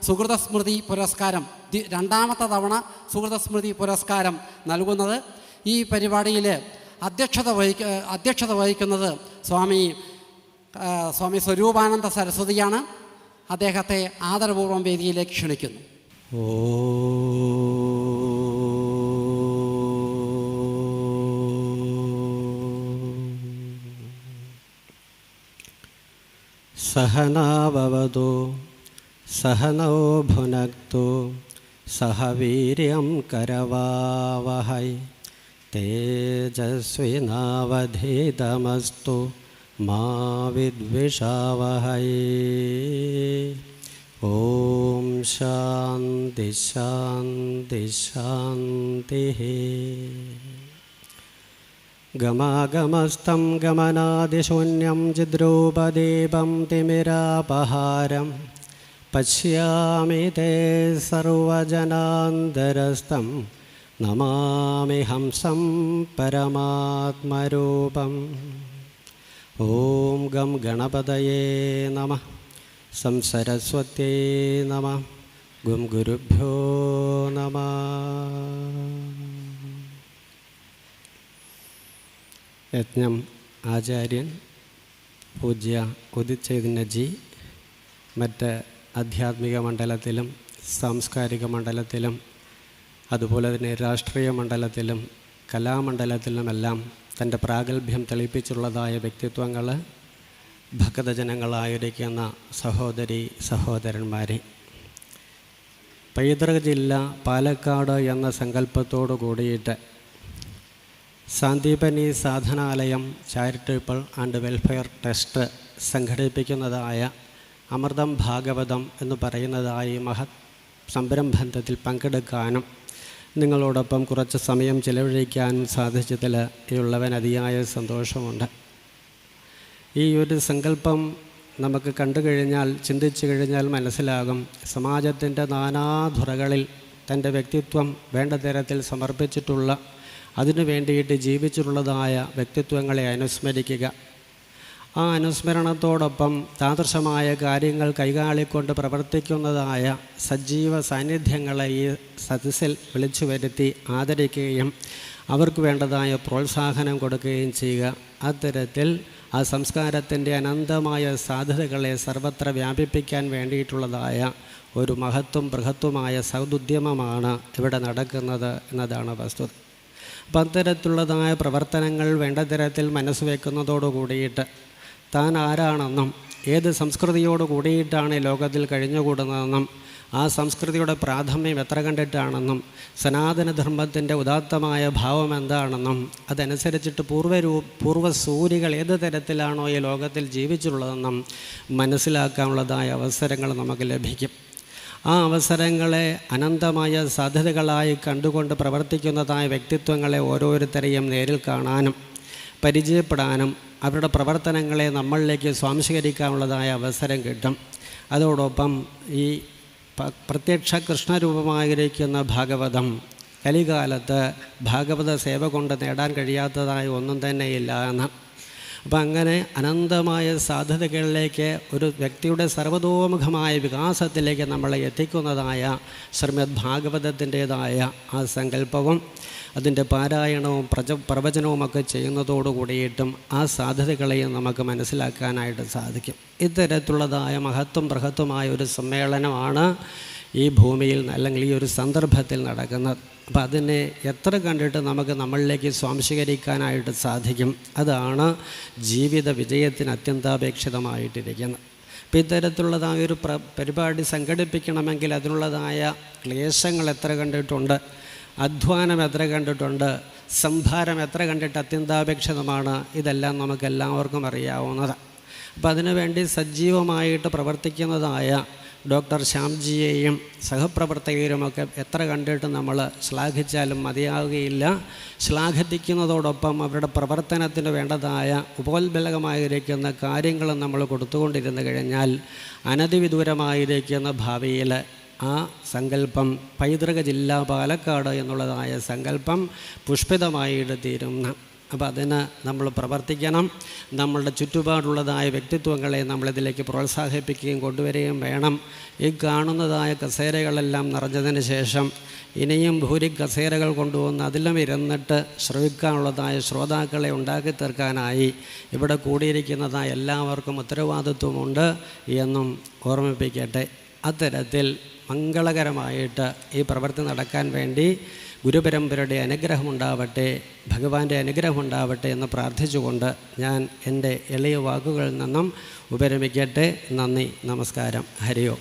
സുഹൃതസ്മൃതി പുരസ്കാരം ദി- രണ്ടാമത്തെ തവണ സുഹൃതസ്മൃതി പുരസ്കാരം നൽകുന്നത് ഈ പരിപാടിയിൽ അധ്യക്ഷത വഹിക്ക അധ്യക്ഷത വഹിക്കുന്നത് സ്വാമി ആ, സ്വാമി സ്വരൂപാനന്ദ സരസ്വതിയാണ് അദ്ദേഹത്തെ ആദരപൂർവ്വം വേദിയിലേക്ക് ക്ഷണിക്കുന്നു सहनाववतु सहनौ भुनक्तु सह वीर्यं करवावहै। तेजस्विनावधीतमस्तु मा विद्विषावहै। ॐ शान्ति शान्ति शान्तिः। गमागमस्तं गमनादिशून्यं चिद्रूपदीपं तिमिरापहारं पश्यामि ते सर्वजनान्तरस्तं नमामि हंसं परमात्मरूपम् ॐ गं गणपतये नमः संसरस्वत्यै नमः गुं गुरुभ्यो नमः യജ്ഞം ആചാര്യൻ പൂജ്യ ഉദിച്ചൈതന്യജി മറ്റ് ആധ്യാത്മിക മണ്ഡലത്തിലും സാംസ്കാരിക മണ്ഡലത്തിലും അതുപോലെ തന്നെ രാഷ്ട്രീയ മണ്ഡലത്തിലും കലാമണ്ഡലത്തിലുമെല്ലാം തന്റെ പ്രാഗൽഭ്യം തെളിയിപ്പിച്ചുള്ളതായ വ്യക്തിത്വങ്ങൾ ഭക്തജനങ്ങളായിരിക്കുന്ന സഹോദരി സഹോദരന്മാരെ. പൈതൃക ജില്ല പാലക്കാട് എന്ന സങ്കല്പത്തോടു കൂടിയിട്ട് Sandeepani Sadhanalayam charitable and welfare trust സംഘടിപ്പിക്കുന്നതായ Amritam Bhagavatam എന്ന് പറയുന്നതായി മഹത് സംരംഭത്തിൽ പങ്കെടുക്കാനും നിങ്ങളോടൊപ്പം കുറച്ച് സമയം ചിലവഴിക്കാനും സാധിച്ചതിൽ ഉള്ളവൻ അതിയായ സന്തോഷമുണ്ട്. ഈ ഒരു സങ്കല്പം നമുക്ക് കണ്ടു കഴിഞ്ഞാൽ ചിന്തിച്ചു കഴിഞ്ഞാൽ മനസ്സിലാകും. സമാജത്തിന്റെ നാനാധുറകളിൽ തന്റെ വ്യക്തിത്വം വേണ്ട തരത്തിൽ സമർപ്പിച്ചിട്ടുള്ള അതിനു വേണ്ടിയിട്ട് ജീവിച്ചിട്ടുള്ളതായ വ്യക്തിത്വങ്ങളെ അനുസ്മരിക്കുക. ആ അനുസ്മരണത്തോടൊപ്പം താദൃശമായ കാര്യങ്ങൾ കൈകാളിക്കൊണ്ട് പ്രവർത്തിക്കുന്നതായ സജീവ സാന്നിധ്യങ്ങളെ ഈ സദസ്സിൽ വിളിച്ചു വരുത്തി ആദരിക്കുകയും അവർക്ക് വേണ്ടതായ പ്രോത്സാഹനം കൊടുക്കുകയും ചെയ്യുക. അത്തരത്തിൽ ആ സംസ്കാരത്തിന്റെ അനന്തമായ സാധ്യതകളെ സർവത്ര വ്യാപിപ്പിക്കാൻ വേണ്ടിയിട്ടുള്ളതായ ഒരു മഹത്വം ബൃഹത്വമായ സൗദുദ്യമമാണ് ഇവിടെ നടക്കുന്നത് എന്നതാണ് വസ്തുത അപ്പം അത്തരത്തിലുള്ളതായ പ്രവർത്തനങ്ങൾ വേണ്ട തരത്തിൽ മനസ്സ് വയ്ക്കുന്നതോടു കൂടിയിട്ട് താൻ ആരാണെന്നും ഏത് സംസ്കൃതിയോട് കൂടിയിട്ടാണ് ലോകത്തിൽ കഴിഞ്ഞുകൂടുന്നതെന്നും ആ സംസ്കൃതിയുടെ പ്രാഥമ്യം എത്ര കണ്ടിട്ടാണെന്നും സനാതനധർമ്മത്തിന്റെ ഉദാത്തമായ ഭാവം എന്താണെന്നും അതനുസരിച്ചിട്ട് പൂർവരൂ പൂർവസൂരികൾ ഏത് തരത്തിലാണോ ഈ ലോകത്തിൽ ജീവിച്ചുള്ളതെന്നും മനസ്സിലാക്കാനുള്ളതായ അവസരങ്ങൾ നമുക്ക് ലഭിക്കും. ആ അവസരങ്ങളെ അനന്തമായ സാധ്യതകളായി കണ്ടുകൊണ്ട് പ്രവർത്തിക്കുന്നതായ വ്യക്തിത്വങ്ങളെ ഓരോരുത്തരെയും നേരിൽ കാണാനും പരിചയപ്പെടാനും അവരുടെ പ്രവർത്തനങ്ങളെ നമ്മളിലേക്ക് സ്വാംശീകരിക്കാനുള്ളതായ അവസരം കിട്ടും. അതോടൊപ്പം ഈ പ്രത്യക്ഷ കൃഷ്ണരൂപമായിരിക്കുന്ന ഭാഗവതം കലികാലത്ത് ഭാഗവത സേവ കൊണ്ട് നേടാൻ കഴിയാത്തതായ ഒന്നും തന്നെയില്ല എന്ന് അപ്പം അങ്ങനെ അനന്തമായ സാധ്യതകളിലേക്ക് ഒരു വ്യക്തിയുടെ സർവതോമുഖമായ വികാസത്തിലേക്ക് നമ്മളെ എത്തിക്കുന്നതായ ശ്രീമദ് ഭാഗവതത്തിന്റേതായ ആ സങ്കല്പവും അതിന്റെ പാരായണവും പ്രച പ്രവചനവുമൊക്കെ ചെയ്യുന്നതോടു കൂടിയിട്ടും ആ സാധ്യതകളെയും നമുക്ക് മനസ്സിലാക്കാനായിട്ട് സാധിക്കും. ഇത്തരത്തിലുള്ളതായ മഹത്വം ബൃഹത്വമായ ഒരു സമ്മേളനമാണ് ഈ ഭൂമിയിൽ അല്ലെങ്കിൽ ഈ ഒരു സന്ദർഭത്തിൽ നടക്കുന്നത്. അപ്പം അതിനെ എത്ര കണ്ടിട്ട് നമുക്ക് നമ്മളിലേക്ക് സ്വാംശീകരിക്കാനായിട്ട് സാധിക്കും? അതാണ് ജീവിത വിജയത്തിന് അത്യന്താപേക്ഷിതമായിട്ടിരിക്കുന്നത്. അപ്പം ഇത്തരത്തിലുള്ളതായ ഒരു പ്ര പരിപാടി സംഘടിപ്പിക്കണമെങ്കിൽ അതിനുള്ളതായ ക്ലേശങ്ങൾ എത്ര കണ്ടിട്ടുണ്ട്? അധ്വാനം എത്ര കണ്ടിട്ടുണ്ട്? സംഭാരം എത്ര കണ്ടിട്ട് അത്യന്താപേക്ഷിതമാണ്? ഇതെല്ലാം നമുക്ക് എല്ലാവർക്കും അറിയാവുന്നത് അപ്പം അതിനുവേണ്ടി സജീവമായിട്ട് പ്രവർത്തിക്കുന്നതായ ഡോക്ടർ ശ്യാംജിയെയും സഹപ്രവർത്തകരുമൊക്കെ എത്ര കണ്ടിട്ട് നമ്മൾ ശ്ലാഘിച്ചാലും മതിയാവുകയില്ല. ശ്ലാഘിക്കുന്നതോടൊപ്പം അവരുടെ പ്രവർത്തനത്തിന് വേണ്ടതായ ഉപോത്ബലകമായിരിക്കുന്ന കാര്യങ്ങളും നമ്മൾ കൊടുത്തുകൊണ്ടിരുന്നു കഴിഞ്ഞാൽ അനധിവിദൂരമായിരിക്കുന്ന ഭാവിയിൽ ആ സങ്കല്പം പൈതൃക ജില്ല പാലക്കാട് എന്നുള്ളതായ സങ്കല്പം പുഷ്പിതമായിട്ട് തീരുന്ന അപ്പോൾ അതിന് നമ്മൾ പ്രവർത്തിക്കണം. നമ്മളുടെ ചുറ്റുപാടുള്ളതായ വ്യക്തിത്വങ്ങളെ നമ്മളിതിലേക്ക് പ്രോത്സാഹിപ്പിക്കുകയും കൊണ്ടുവരികയും വേണം. ഈ കാണുന്നതായ കസേരകളെല്ലാം നിറഞ്ഞതിന് ശേഷം ഇനിയും ഭൂരി കസേരകൾ കൊണ്ടുവന്ന് അതിലും ഇരുന്നിട്ട് ശ്രവിക്കാനുള്ളതായ ശ്രോതാക്കളെ ഉണ്ടാക്കി തീർക്കാനായി ഇവിടെ കൂടിയിരിക്കുന്നതായ എല്ലാവർക്കും ഉത്തരവാദിത്വമുണ്ട് എന്നും ഓർമ്മിപ്പിക്കട്ടെ. അത്തരത്തിൽ മംഗളകരമായിട്ട് ഈ പ്രവൃത്തി നടക്കാൻ വേണ്ടി ഗുരുപരമ്പരയുടെ അനുഗ്രഹമുണ്ടാവട്ടെ ഭഗവാന്റെ അനുഗ്രഹമുണ്ടാവട്ടെ എന്ന് പ്രാർത്ഥിച്ചുകൊണ്ട് ഞാൻ എന്റെ ഇളയ വാക്കുകളിൽ നിന്നും ഉപരമിക്കട്ടെ. നന്ദി നമസ്കാരം. ഹരിയോ.